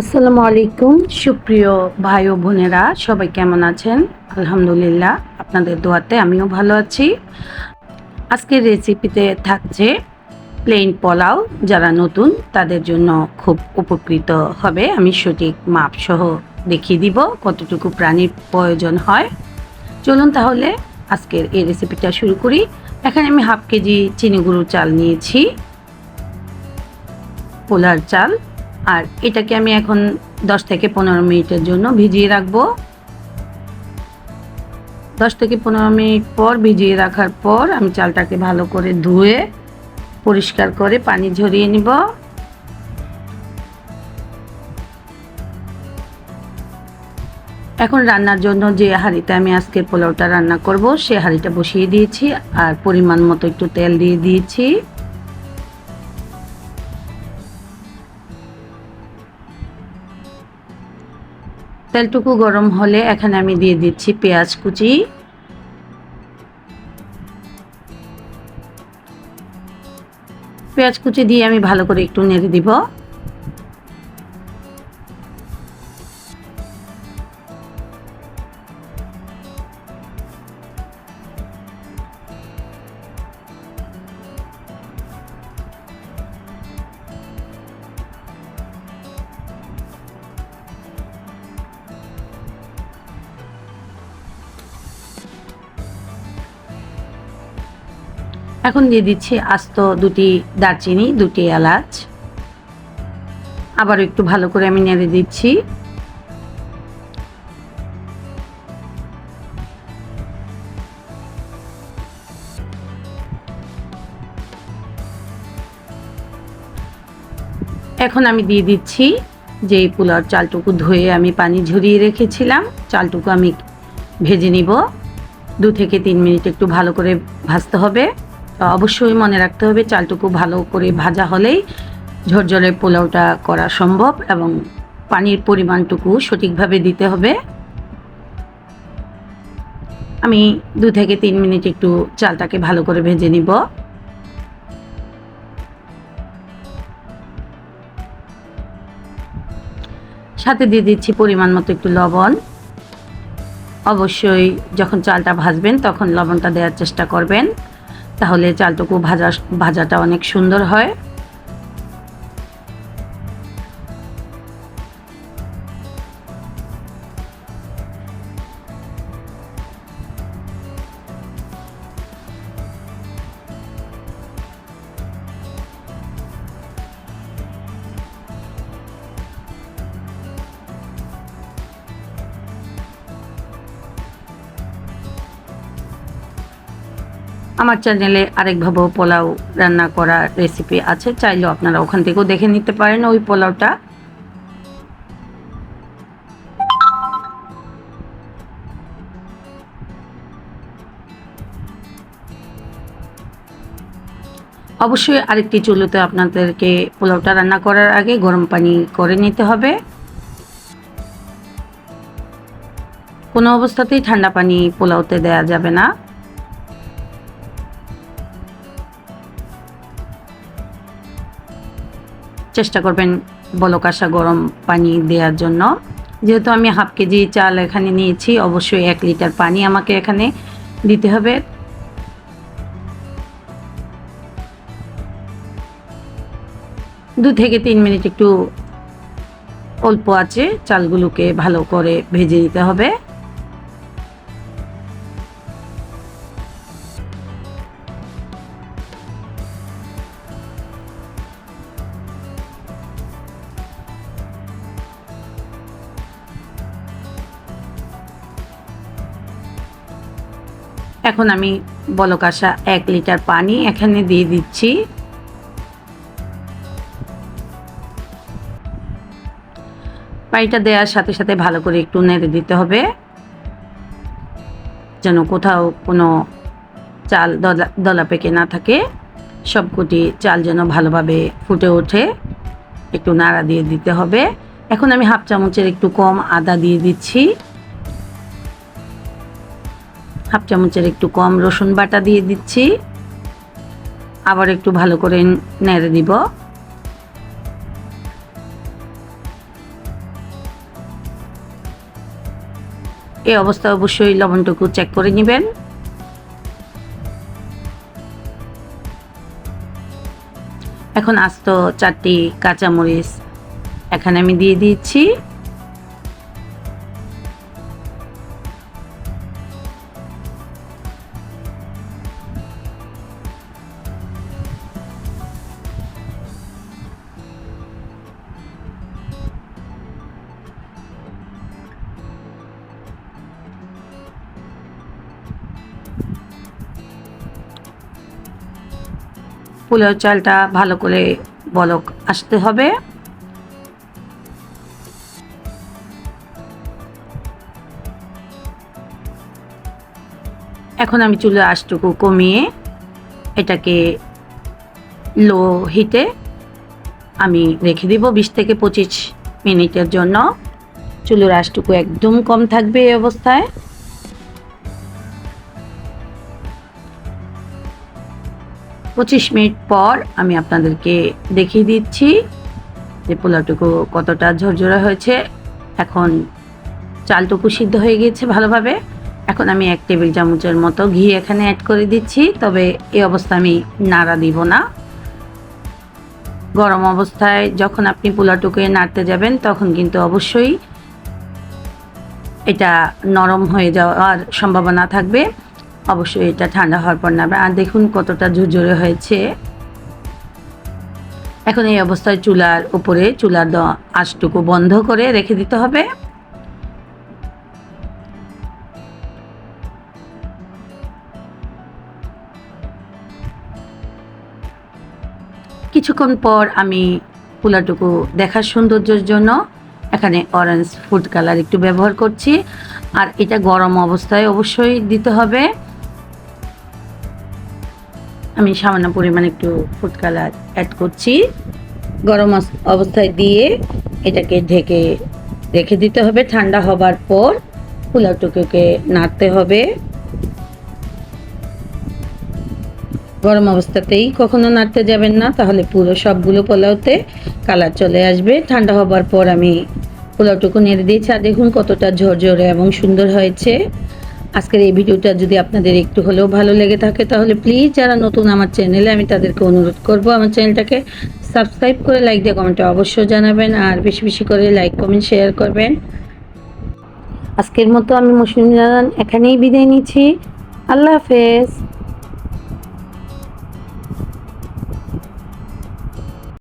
আসসালামু আলাইকুম। সুপ্রিয় ভাই ও বোনেরা, সবাই কেমন আছেন? আলহামদুলিল্লাহ, আপনাদের দোয়াতে আমিও ভালো আছি। আজকের রেসিপিতে থাকছে প্লেন পোলাও। যারা নতুন, তাদের জন্য খুব উপকৃত হবে। আমি সঠিক মাপ সহ দেখিয়ে দিব কতটুকু প্রাণীর প্রয়োজন হয়। চলুন তাহলে আজকের এই রেসিপিটা শুরু করি। এখানে আমি হাফ কেজি চিনি গুঁড়ো চাল নিয়েছি। পোলার চাল। আর এটাকে আমি এখন দশ থেকে পনেরো মিনিটের জন্য ভিজিয়ে রাখব। দশ থেকে পনেরো মিনিট পর ভিজিয়ে রাখার পর আমি চালটাকে ভালো করে ধুয়ে পরিষ্কার করে পানি ঝরিয়ে নিব। এখন রান্নার জন্য যে হাঁড়িতে আমি আজকের পোলাওটা রান্না করব, সে হাঁড়িটা বসিয়ে দিয়েছি আর পরিমাণ মতো একটু তেল দিয়ে দিয়েছি। তেলটুকু গরম হলে এখানে আমি দিয়ে দিচ্ছি পেঁয়াজ কুচি। পেঁয়াজ কুচি দিয়ে আমি ভালো করে একটু নেড়ে দিব। এখন দিয়ে দিচ্ছি আস্ত দুটি দারচিনি, দুটি এলাচ। আবার একটু ভালো করে আমি নেড়ে দিচ্ছি। এখন আমি দিয়ে দিচ্ছি যে পোলাওর চালটুকু ধুয়ে আমি পানি ঝরিয়ে রেখেছিলাম, চালটুকু আমি ভেজে নিব। দু থেকে তিন মিনিট একটু ভালো করে ভাজতে হবে। অবশ্যই মনে রাখতে হবে, চালটুকু ভালো করে ভাজা হলেই ঝরঝরে পোলাওটা করা সম্ভব এবং পানির পরিমাণটুকু সঠিকভাবে দিতে হবে। আমি দু থেকে তিন মিনিট একটু চালটাকে ভালো করে ভেজে নিব। সাথে দিয়ে দিচ্ছি পরিমাণ মতো একটু লবণ। অবশ্যই যখন চালটা ভাজবেন তখন লবণটা দেওয়ার চেষ্টা করবেন। তাহলে চালটুকু ভাজা ভাজাটা অনেক সুন্দর হয়। আমার চ্যানেলে আরেকভাবে পোলাও রান্না করা রেসিপি আছে, চাইলেও আপনারা ওখান থেকেও দেখে নিতে পারেন ওই পোলাওটা। অবশ্যই আরেকটি চুলোতে আপনাদেরকে পোলাওটা রান্না করার আগে গরম পানি করে নিতে হবে। কোনো অবস্থাতেই ঠান্ডা পানি পোলাওতে দেওয়া যাবে না। চেষ্টা করবেন বলকাশা গরম পানি দেওয়ার জন্য। যেহেতু আমি হাফ কেজি চাল এখানে নিয়েছি, অবশ্যই এক লিটার পানি আমাকে এখানে দিতে হবে। দু থেকে তিন মিনিট একটু অল্প আছে, চালগুলোকে ভালো করে ভেজে নিতে হবে। এখন আমি বলকাশা এক লিটার পানি এখানে দিয়ে দিচ্ছি। পানিটা দেওয়ার সাথে সাথে ভালো করে একটু নেড়ে দিতে হবে। যেন কোথাও কোনো চাল দলা দলা পেকে না থাকে। সবকটি চাল যেন ভালোভাবে ফুটে ওঠে। একটু নাড়া দিয়ে দিতে হবে। এখন আমি হাফ চামচের একটু কম আদা দিয়ে দিচ্ছি। হাফ চামচের একটু কম রসুন বাটা দিয়ে দিচ্ছি। আবার একটু ভালো করে নেড়ে দিব। এই অবস্থা অবশ্যই লবণটুকু চেক করে নেবেন। এখন আস্ত চারটি কাঁচামরিচ এখানে আমি দিয়ে দিচ্ছি। পোলাও চালটা ভালো করে বলক, আসতে হবে। এখন আমি চুলের আঁশটুকু কমিয়ে এটাকে লো হিটে আমি রেখে দিব বিশ থেকে পঁচিশ মিনিটের জন্য। চুলের আঁশটুকু একদম কম থাকবে এই অবস্থায়। পঁচিশ মিনিট পর আমি আপনাদেরকে দেখিয়ে দিচ্ছি যে পোলাওটুকু কতটা ঝরঝরা হয়েছে। এখন চালটুকু সিদ্ধ হয়ে গিয়েছে ভালোভাবে। এখন আমি এক টেবিল চামচের মতো ঘি এখানে অ্যাড করে দিচ্ছি, তবে এই অবস্থা আমি নাড়া দিব না। গরম অবস্থায় যখন আপনি পোলাওটুকু নাড়তে যাবেন, তখন কিন্তু অবশ্যই এটা নরম হয়ে যাওয়ার সম্ভাবনা থাকবে। অবশ্যই এটা ঠান্ডা হওয়ার পর নাবে আর দেখুন কতটা ঝুরঝুরে হয়েছে। এখন এই অবস্থায় চুলার উপরে, চুলার আঁচটুকু বন্ধ করে রেখে দিতে হবে। কিছুক্ষণ পর আমি পোলাটুকু দেখার সৌন্দর্যের জন্য এখানে অরেঞ্জ ফুড কালার একটু ব্যবহার করছি। আর এটা গরম অবস্থায় অবশ্যই দিতে হবে। আমি সামান্য পরিমাণে একটু ফুড কালার অ্যাড করছি। গরম অবস্থায় দিয়ে এটাকে ঢেকে রেখে দিতে হবে। ঠান্ডা হবার পর পোলাও টুকুকে নাড়তে হবে। গরম অবস্থাতেই কখনো নাড়তে যাবেন না, তাহলে পুরো সবগুলো পোলাওতে কালার চলে আসবে। ঠান্ডা হবার পর আমি পোলাওটুকু নেড়ে দিয়েছি। আর দেখুন কতটা ঝরঝরে এবং সুন্দর হয়েছে। আজকের এই ভিডিওটা যদি আপনাদের একটু হলেও ভালো লেগে থাকে, তাহলে প্লিজ যারা নতুন আমার চ্যানেলে আমি তাদেরকে অনুরোধ করব আমার চ্যানেলটাকে সাবস্ক্রাইব করে লাইক দিয়ে কমেন্টে অবশ্যই জানাবেন আর বেশি বেশি করে লাইক কমেন্ট শেয়ার করবেন। আজকের মতো আমি মুসলিম জানান এখানেই বিদায় নিচ্ছি। আল্লাহ হাফেজ।